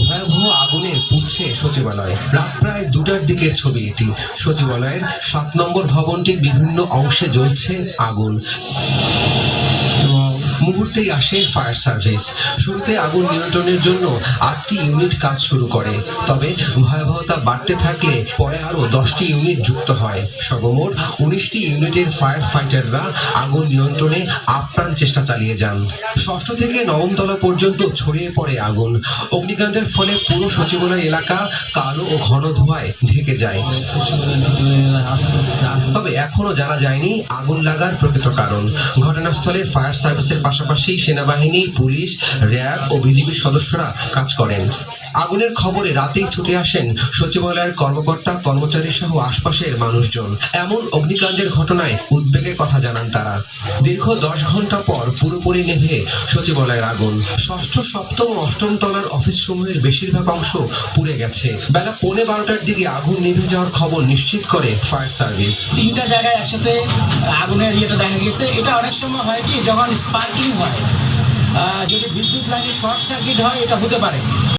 ভয়াবহ আগুনে পুড়ছে সচিবালয়। রাত প্রায় দুটার দিকের ছবি এটি। সচিবালয়ের সাত নম্বর ভবনটির বিভিন্ন অংশে জ্বলছে আগুন। মুহূর্তেই আসে ফায়ার সার্ভিস। শুরুতে আগুন নিয়ন্ত্রণের জন্য আটটি ইউনিট কাজ শুরু করে। তবে ভয়াবহতা বাড়তে থাকলে পরে আরও দশটি ইউনিট যুক্ত হয়। সর্বমোট উনিশটি ইউনিটের ফায়ার ফাইটাররা আগুন নিয়ন্ত্রণে আপ্রাণ চেষ্টা চালিয়ে যান। ষষ্ঠ থেকে নবম তলা পর্যন্ত ছড়িয়ে পড়ে আগুন। অগ্নিকাণ্ডের ফলে পুরো সচিবালয় এলাকা কালো ও ঘন ধোঁয়ায় ঢেকে যায়। তবে এখনও জানা যায়নি আগুন লাগার প্রকৃত কারণ। ঘটনাস্থলে ফায়ার সার্ভিসের পাশাপাশি সেনাবাহিনী, পুলিশ, র্যাব ও বিজিবির সদস্যরা কাজ করেন। আগুনের খবরে রাতেই ছুটে আসেন সচিবালয়ের কর্মকর্তা কর্মচারী সহ আশপাশের মানুষজন। এমন অগ্নিকাণ্ডের ঘটনায় উদ্বেগের কথা জানান তারা। দীর্ঘ দশ ঘণ্টা পর পুরোপুরি নেভে সচিবালয়ের আগুন। ষষ্ঠ, সপ্তম অষ্টম তলার অফিস সমূহের বেশিরভাগ অংশ পুড়ে গেছে। বেলা পৌনে বারোটার দিকে আগুন নিভে যাওয়ার খবর নিশ্চিত করে ফায়ার সার্ভিস। তিনটা জায়গায় একসাথে আগুনের ইয়েটা দেখা গেছে। এটা অনেক সময় হয় কি, যখন স্পার্কিং হয় যদি বিদ্যুৎ লাগে শর্ট সার্কিট হয়, এটা হতে পারে।